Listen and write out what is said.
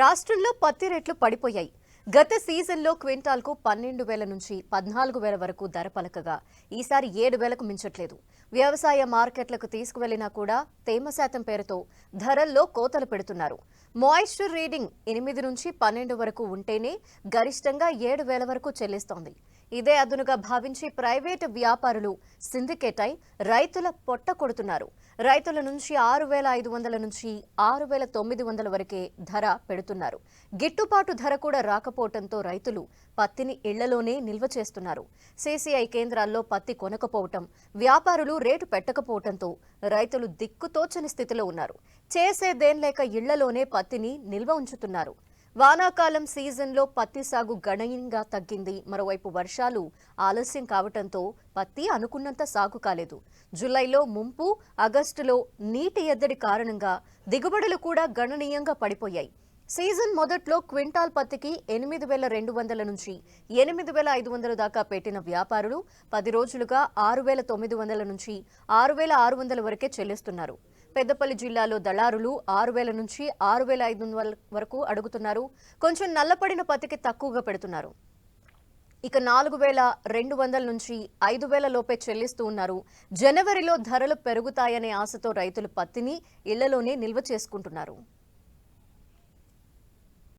రాష్ట్రంలో పత్తి రేట్లు పడిపోయాయి. గత సీజన్లో క్వింటాల్కు పన్నెండు వేల నుంచి పద్నాలుగు వేల వరకు ధర పలకగా. ఈసారి ఏడు వేలకు మించట్లేదు. వ్యవసాయ మార్కెట్లకు తీసుకువెళ్ళినా కూడా తేమ శాతం పేరుతో ధరల్లో కోతలు పెడుతున్నారు. మాయిశ్చర్ రీడింగ్ ఎనిమిది నుంచి పన్నెండు వరకు ఉంటేనే గరిష్టంగా ఏడు వేల వరకు చెల్లిస్తోంది. ఇదే అదునుగా భావించి ప్రైవేటు వ్యాపారులు సిండికేట్ అయి రైతుల పొట్ట కొడుతున్నారు. రైతుల నుంచి ఆరు వేల ఐదు వందల నుంచి ఆరు వేల తొమ్మిది వందల వరకే ధర పెడుతున్నారు. గిట్టుబాటు ధర కూడా రాకపోవడంతో రైతులు పత్తిని ఇళ్ళలోనే నిల్వ చేస్తున్నారు. సీసీఐ కేంద్రాల్లో పత్తి కొనకపోవటం వ్యాపారులు రేటు పెట్టకపోవటంతో రైతులు దిక్కుతోచని స్థితిలో ఉన్నారు. చేసేదేం లేక ఇళ్ళలోనే పత్తిని నిల్వ ఉంచుతున్నారు. వానాకాలం సీజన్లో పత్తి సాగు గణనీయంగా తగ్గింది. మరోవైపు వర్షాలు ఆలస్యం కావటంతో పత్తి అనుకున్నంత సాగు కాలేదు. జులైలో ముంపు ఆగస్టులో నీటి ఎద్దడి కారణంగా దిగుబడులు కూడా గణనీయంగా పడిపోయాయి. సీజన్ మొదట్లో క్వింటాల్ పత్తికి ఎనిమిది వేల రెండు వందల నుంచి ఎనిమిది వేల ఐదు వందల దాకా పెట్టిన వ్యాపారులు పది రోజులుగా ఆరు వేల తొమ్మిది వందల నుంచి ఆరు వేల ఆరు వందల వరకే చెల్లిస్తున్నారు. పెద్దపల్లి జిల్లాలో దళారులు ఆరు వేల నుంచి ఆరు వేల ఐదు వరకు అడుగుతున్నారు. కొంచెం నల్లపడిన పత్తికి తక్కువగా పెడుతున్నారు. ఇక నాలుగు వేల రెండు వందల నుంచి ఐదు వేల లోపే చెల్లిస్తూ ఉన్నారు. జనవరిలో ధరలు పెరుగుతాయనే ఆశతో రైతులు పత్తిని ఇళ్ళలోనే నిల్వ చేసుకుంటున్నారు.